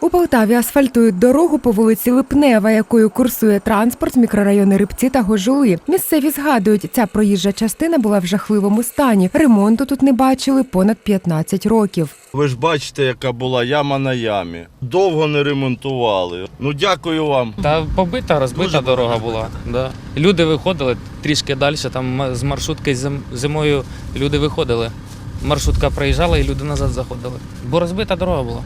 У Полтаві асфальтують дорогу по вулиці Липнева, якою курсує транспорт з мікрорайони Рибці та Гожули. Місцеві згадують, ця проїжджа частина була в жахливому стані. Ремонту тут не бачили понад 15 років. Ви ж бачите, яка була яма на ямі. Довго не ремонтували. Ну дякую вам. Та побита, розбита Дуже дорога побита. була. Да. Люди виходили трішки далі, там з маршрутки зим- зимою люди виходили. Маршрутка проїжджала і люди назад заходили. Бо розбита дорога була.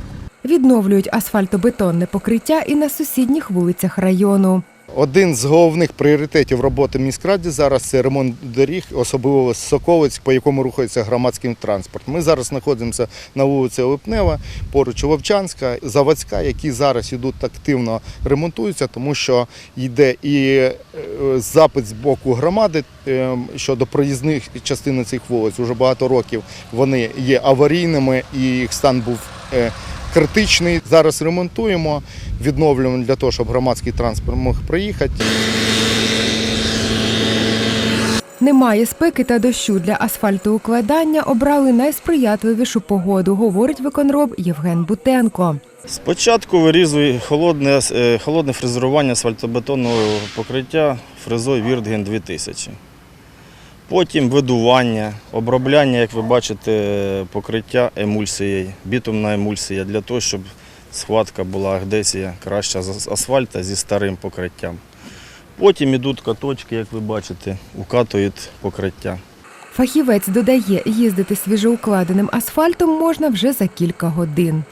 Відновлюють асфальтобетонне покриття і на сусідніх вулицях району. Один з головних пріоритетів роботи в міськраді зараз це ремонт доріг, особливо Соковець, по якому рухається громадський транспорт. Ми зараз знаходимося на вулиці Липнева, поруч Вовчанська, Заводська, які зараз ідуть активно ремонтуються, тому що йде і е, запит з боку громади е, щодо проїзних частин цих вулиць. Уже багато років вони є аварійними і їх стан був. Критичний зараз ремонтуємо, відновлюємо для того, щоб громадський транспорт мог проїхати. Немає спеки та дощу для асфальтоукладання. Обрали найсприятливішу погоду, говорить виконроб Євген Бутенко. Спочатку вирізую холодне, е, холодне фрезерування асфальтобетонного покриття фрезою Віртген 2000. Потім видування, обробляння, як ви бачите, покриття емульсією, бітумна емульсія, для того, щоб схватка була агдесія краща з асфальта зі старим покриттям. Потім ідуть каточки, як ви бачите, укатують покриття. Фахівець додає, їздити свіжоукладеним асфальтом можна вже за кілька годин.